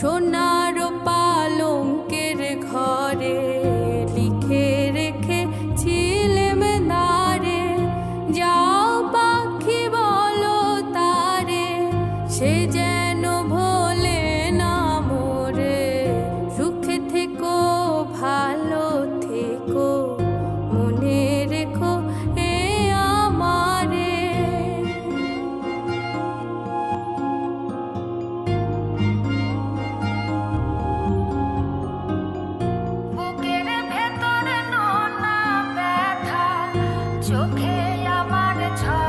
সোনার চোখে আমার ঝড়